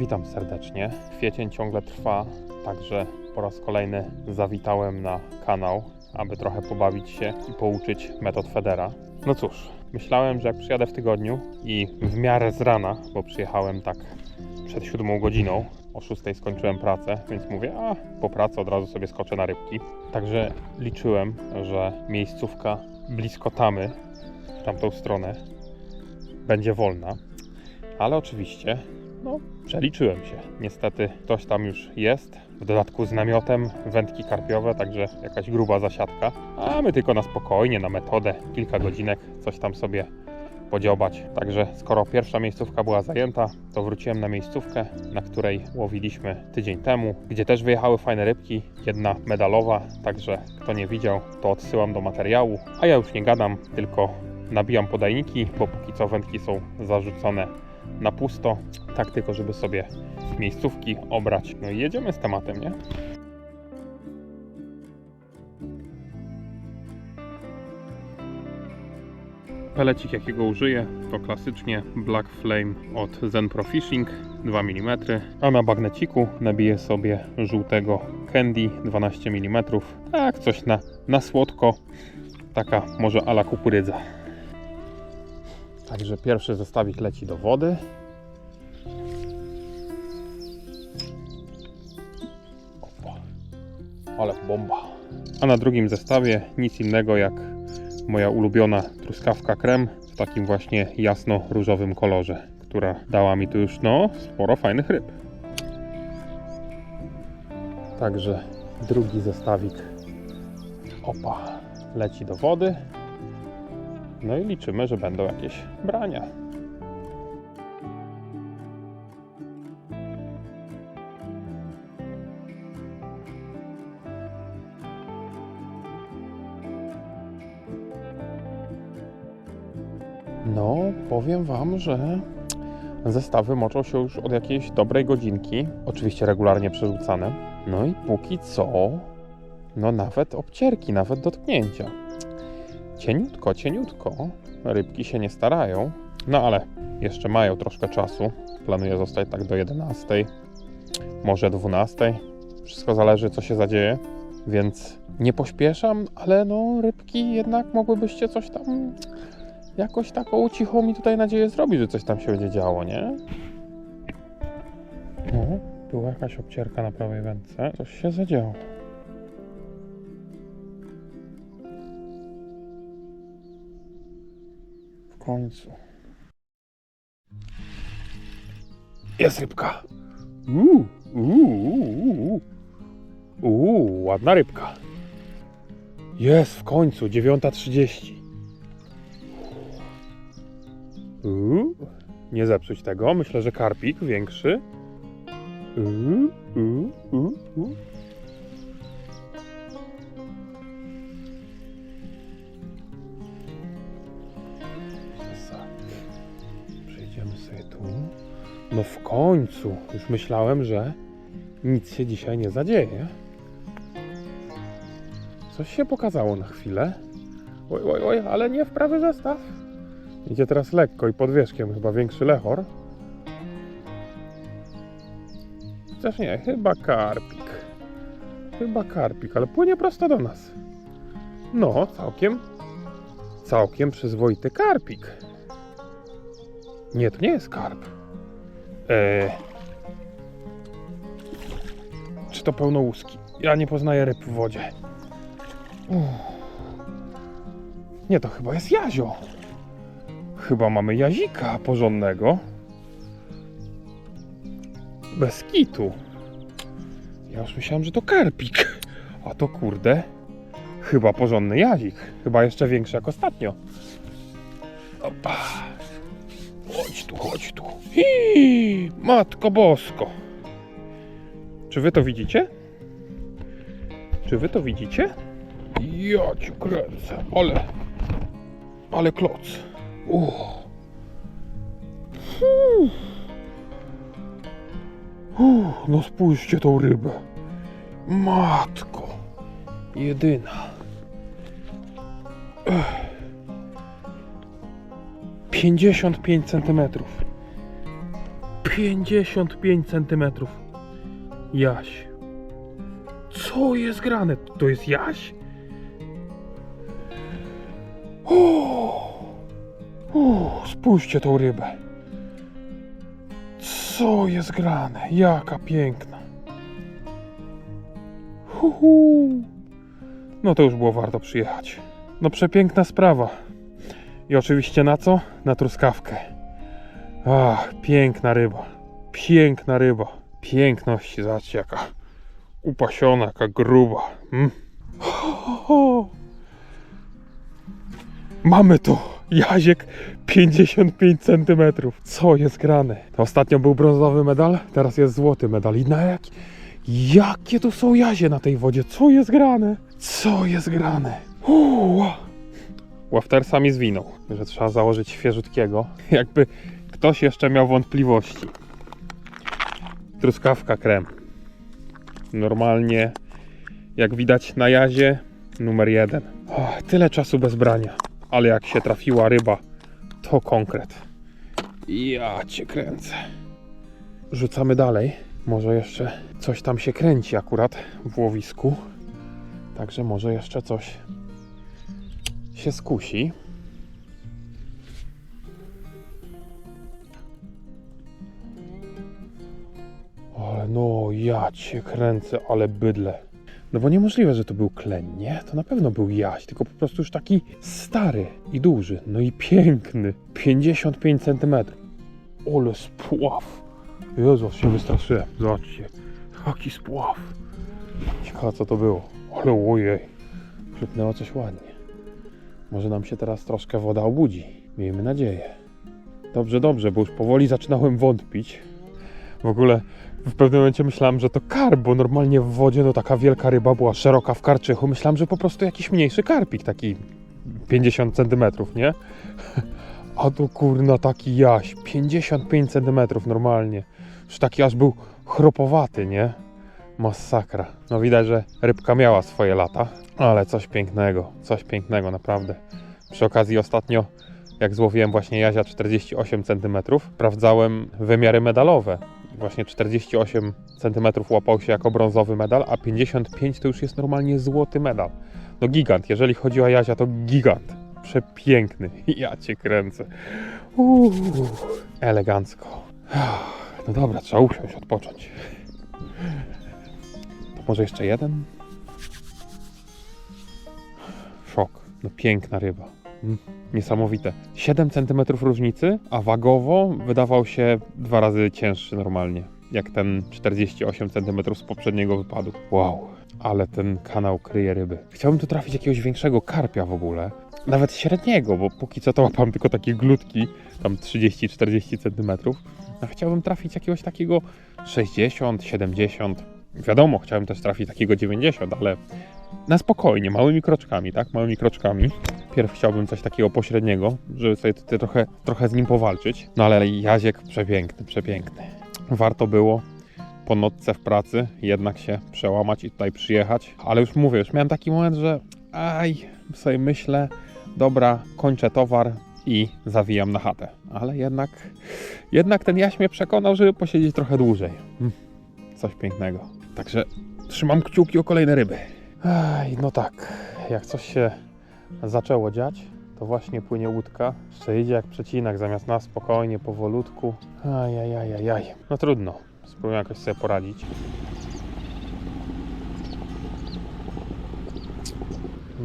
Witam serdecznie. Kwiecień ciągle trwa, także po raz kolejny zawitałem na kanał, aby trochę pobawić się i pouczyć metod Federa. No cóż, myślałem, że jak przyjadę w tygodniu i w miarę z rana, bo przyjechałem tak przed siódmą godziną, o 6 skończyłem pracę, więc mówię, a po pracy od razu sobie skoczę na rybki. Także liczyłem, że miejscówka blisko Tamy, w tamtą stronę, będzie wolna. Ale oczywiście, no, przeliczyłem się. Niestety ktoś tam już jest, w dodatku z namiotem, wędki karpiowe, także jakaś gruba zasiadka. A my tylko na spokojnie, na metodę, kilka godzinek, coś tam sobie podziobać. Także skoro pierwsza miejscówka była zajęta, to wróciłem na miejscówkę, na której łowiliśmy tydzień temu, gdzie też wyjechały fajne rybki, jedna medalowa, także kto nie widział, to odsyłam do materiału. A ja już nie gadam, tylko nabijam podajniki, bo póki co wędki są zarzucone na pusto, tak tylko żeby sobie miejscówki obrać. No i jedziemy z tematem, nie? Pelecik jakiego użyję to klasycznie Black Flame od Zen Pro Fishing 2 mm, a na bagneciku nabiję sobie żółtego Candy 12 mm. Tak, coś na, na słodko, taka może ala kukurydza. Także pierwszy zestawik leci do wody. Opa. Ale bomba. A na drugim zestawie nic innego jak moja ulubiona truskawka krem w takim właśnie jasno-różowym kolorze, która dała mi tu już no sporo fajnych ryb. Także drugi zestawik opa leci do wody. No i liczymy, że będą jakieś brania. No, powiem Wam, że zestawy moczą się już od jakiejś dobrej godzinki. Oczywiście regularnie przerzucane. No i póki co, no nawet obcierki, nawet dotknięcia. Cieniutko, cieniutko. Rybki się nie starają. No ale jeszcze mają troszkę czasu. Planuję zostać tak do 11, może 12. Wszystko zależy, co się zadzieje. Więc nie pośpieszam, ale no rybki jednak mogłybyście coś tam jakoś taką cichą mi tutaj nadzieję zrobić, że coś tam się będzie działo, nie? No, była jakaś obcierka na prawej wędce. Coś się zadziało. Końcu. Jest rybka. Uuu, uuu, uuu. Ładna rybka. Jest w końcu, 9.30. Uuu, nie zepsuć tego. Myślę, że karpik większy. Uuu, uuu, uuu, No w końcu. Już myślałem, że nic się dzisiaj nie zadzieje. Coś się pokazało na chwilę. Oj, oj, oj, ale nie w prawy zestaw. Idzie teraz lekko i pod wierzchiem, chyba większy lechor. Chociaż nie, chyba karpik. Chyba karpik, ale płynie prosto do nas. No, całkiem, całkiem przyzwoity karpik. Nie, to nie jest karp. Eee, czy to pełnołuski? Ja nie poznaję ryb w wodzie. Nie, to chyba jest jazio. Chyba mamy jazika porządnego. Bez kitu. Ja już myślałem, że to karpik. A to kurde. Chyba porządny jazik. Chyba jeszcze większy jak ostatnio. Opa. Tu, chodź tu. Matko bosko. Czy wy to widzicie? Czy wy to widzicie? Ja ci kręcę, ale... Ale kloc. Uff. Uff, No spójrzcie tą rybę. Matko. Jedyna. Ech. 55 centymetrów. 55 centymetrów. Jaś. Co jest grane? To jest Jaś? O, o, spójrzcie tą rybę. Co jest grane? Jaka piękna. Hu, hu. No to już było warto przyjechać. No przepiękna sprawa. I oczywiście na co? Na truskawkę. Ach, piękna ryba. Piękna ryba. Piękności, zobaczcie jaka upasiona, jaka gruba. Mm. Ho, ho. Mamy to! Jaziek 55 cm. Co jest grane? Ostatnio był brązowy medal, teraz jest złoty medal. I na jak... Jakie tu są jazie na tej wodzie? Co jest grane? Co jest grane? Uuu. Łaftersa mi zwinął, że trzeba założyć świeżutkiego. Jakby ktoś jeszcze miał wątpliwości. Truskawka krem. Normalnie, jak widać na jazie, numer jeden. Tyle czasu bez brania, ale jak się trafiła ryba, to konkret. Ja cię kręcę. Rzucamy dalej. Może jeszcze coś tam się kręci akurat w łowisku. Także może jeszcze coś się skusi. Ale no, ja cię kręcę, ale bydle. No bo niemożliwe, że to był kleń, nie? To na pewno był jaś, tylko po prostu już taki stary i duży. No i piękny. 55 cm. Ole spław. Jezu, aż się wystraszyłem. Zobaczcie. Jaki spław. Ciekawe co to było. Ale ojej. Chlupnęło coś ładnie. Może nam się teraz troszkę woda obudzi. Miejmy nadzieję. Dobrze, dobrze, bo już powoli zaczynałem wątpić. W ogóle w pewnym momencie myślałem, że to karp, bo normalnie w wodzie no taka wielka ryba była szeroka w karczychu. Myślałem, że po prostu jakiś mniejszy karpik, taki 50 cm, nie? A tu kurna taki jaś, 55 cm normalnie. Już taki aż był chropowaty, nie? Masakra. No widać, że rybka miała swoje lata, ale coś pięknego, coś pięknego naprawdę. Przy okazji ostatnio, jak złowiłem właśnie jazia 48 cm, sprawdzałem wymiary medalowe. Właśnie 48 cm łapał się jako brązowy medal, a 55 to już jest normalnie złoty medal. No gigant, jeżeli chodzi o jazia, to gigant. Przepiękny. Ja cię kręcę. Uuu, elegancko. No dobra, trzeba usiąść, odpocząć. Może jeszcze jeden? Szok. No piękna ryba. Mm, Niesamowite. 7 cm różnicy, a wagowo wydawał się dwa razy cięższy normalnie. Jak ten 48 cm z poprzedniego wypadu. Wow, ale ten kanał kryje ryby. Chciałbym tu trafić jakiegoś większego karpia w ogóle. Nawet średniego, bo póki co to łapam tylko takie glutki, tam 30-40 cm. A chciałbym trafić jakiegoś takiego 60, 70. Wiadomo, chciałem też trafić takiego 90, ale na spokojnie, małymi kroczkami, tak? Małymi kroczkami. Pierw chciałbym coś takiego pośredniego, żeby sobie tutaj trochę, trochę z nim powalczyć. No ale jaziek przepiękny, przepiękny. Warto było po nocce w pracy jednak się przełamać i tutaj przyjechać. Ale już mówię, już miałem taki moment, że aj, sobie myślę, dobra, kończę towar i zawijam na chatę. Ale jednak, jednak ten jaś mnie przekonał, żeby posiedzieć trochę dłużej. Mm, Coś pięknego. Także trzymam kciuki o kolejne ryby. Ej, no tak, jak coś się zaczęło dziać, to właśnie płynie łódka. Jeszcze idzie jak przecinak, zamiast nas spokojnie, powolutku. Ajajajajaj. No trudno, spróbuję jakoś sobie poradzić.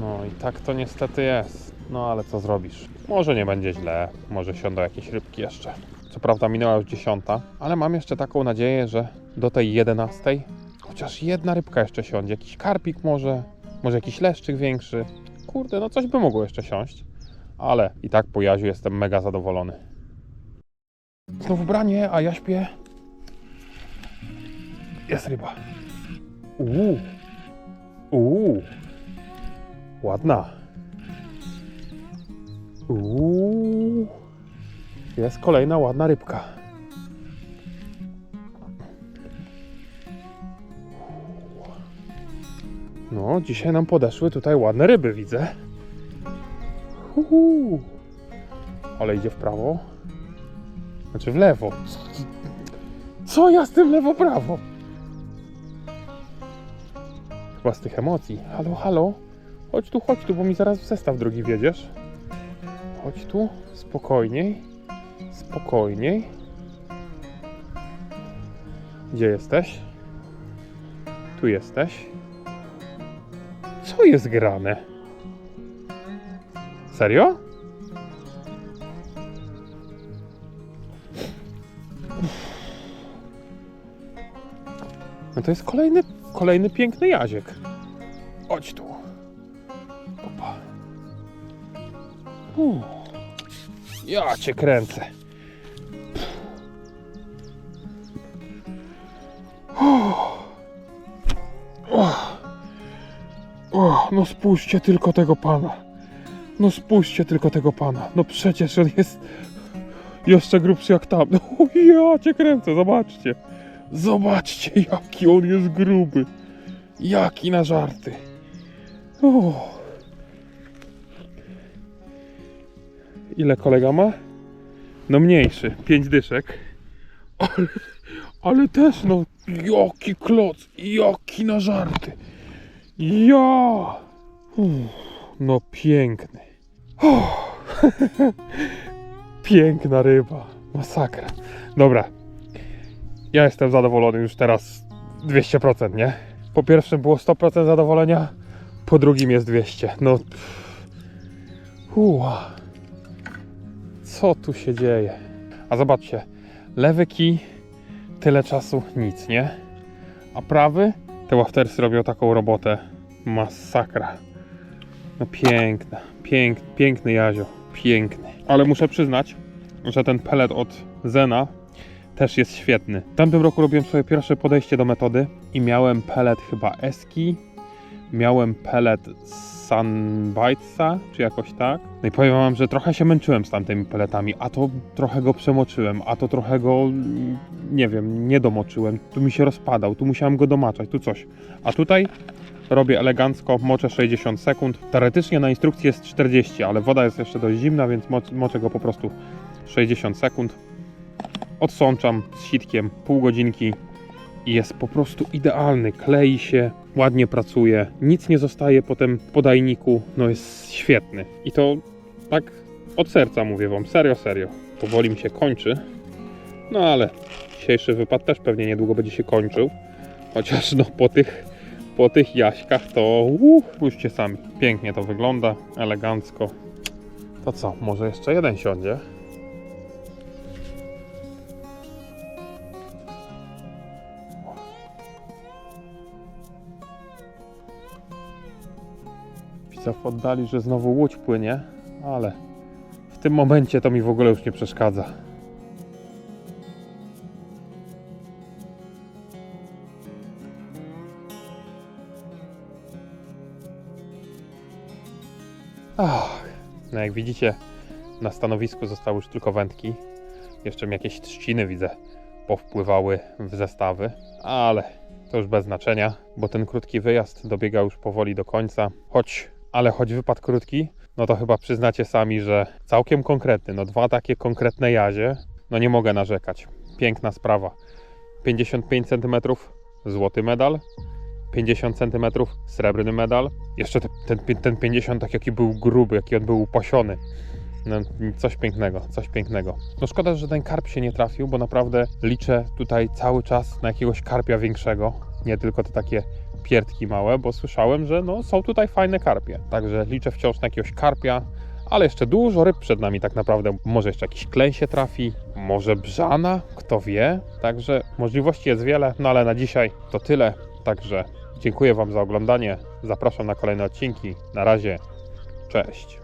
No i tak to niestety jest. No ale co zrobisz? Może nie będzie źle, może siądą jakieś rybki jeszcze. Co prawda minęła już dziesiąta, ale mam jeszcze taką nadzieję, że do tej jedenastej chociaż jedna rybka jeszcze siądzie. Jakiś karpik może, może jakiś leszczyk większy. Kurde, no coś by mogło jeszcze siąść. Ale i tak po Jaziu jestem mega zadowolony. Znowu branie, a ja śpię. Jest ryba. Uuu. Uuu. Ładna. Uuu. Jest kolejna ładna rybka. No, dzisiaj nam podeszły tutaj ładne ryby, widzę. Uhu. Ale idzie w prawo. Znaczy w lewo. co ja z tym lewo-prawo? Chyba z tych emocji. Halo, halo. Chodź tu, chodź tu, bo mi zaraz w zestaw drugi wiedziesz. Chodź tu, spokojniej. Spokojniej. Gdzie jesteś? Tu jesteś. Co jest grane? Serio? No to jest kolejny, kolejny piękny jaziek. Chodź tu. Opa. Uff. Ja cię kręcę. No spójrzcie tylko tego pana. No spójrzcie tylko tego pana. No przecież on jest jeszcze grubszy jak tam. No ja cię kręcę, zobaczcie. Zobaczcie jaki on jest gruby. Jaki na żarty. Ile kolega ma? No mniejszy, pięć dyszek. Ale, ale też no, jaki kloc, jaki na żarty. Ja! No piękny. Piękna ryba. Masakra. Dobra. Ja jestem zadowolony już teraz 200%, nie? Po pierwszym było 100% zadowolenia, po drugim jest 200. No. Uła. Co tu się dzieje? A zobaczcie. Lewy kij tyle czasu nic, nie? A prawy te waftersy robią taką robotę. Masakra. No piękna, pięk, piękny Jazio, piękny. Ale muszę przyznać, że ten pelet od Zena też jest świetny. W tamtym roku robiłem swoje pierwsze podejście do metody i miałem pelet chyba Eski, miałem pelet Sunbitesa, czy jakoś tak. No i powiem wam, że trochę się męczyłem z tamtymi peletami, a to trochę go przemoczyłem, a to trochę go, mm, nie wiem, nie domoczyłem. Tu mi się rozpadał, tu musiałem go domaczać, tu coś. A tutaj robię elegancko, moczę 60 sekund. Teoretycznie na instrukcji jest 40, ale woda jest jeszcze dość zimna, więc moc- moczę go po prostu 60 sekund. Odsączam z sitkiem pół godzinki jest po prostu idealny. Klei się, ładnie pracuje, nic nie zostaje potem w podajniku. No jest świetny. I to tak od serca mówię Wam, serio, serio. Powoli mi się kończy. No ale dzisiejszy wypad też pewnie niedługo będzie się kończył. Chociaż no po tych, po tych jaśkach to uh, spójrzcie sami. Pięknie to wygląda, elegancko. To co, może jeszcze jeden siądzie? Widzę w oddali, że znowu łódź płynie, ale w tym momencie to mi w ogóle już nie przeszkadza. Ach, no jak widzicie, na stanowisku zostały już tylko wędki. Jeszcze mi jakieś trzciny widzę powpływały w zestawy, ale to już bez znaczenia, bo ten krótki wyjazd dobiega już powoli do końca. Choć, ale choć wypad krótki, no to chyba przyznacie sami, że całkiem konkretny. No dwa takie konkretne jazie, no nie mogę narzekać. Piękna sprawa. 55 cm złoty medal, 50 cm srebrny medal. Jeszcze te, ten, ten 50 tak jaki był gruby, jaki on był upasiony. No, coś pięknego, coś pięknego. No szkoda, że ten karp się nie trafił, bo naprawdę liczę tutaj cały czas na jakiegoś karpia większego, nie tylko te takie pierdki małe, bo słyszałem, że no, są tutaj fajne karpie. Także liczę wciąż na jakiegoś karpia, ale jeszcze dużo ryb przed nami tak naprawdę. Może jeszcze jakiś klej się trafi, może brzana, kto wie. Także możliwości jest wiele, no ale na dzisiaj to tyle. Także dziękuję Wam za oglądanie. Zapraszam na kolejne odcinki. Na razie, cześć.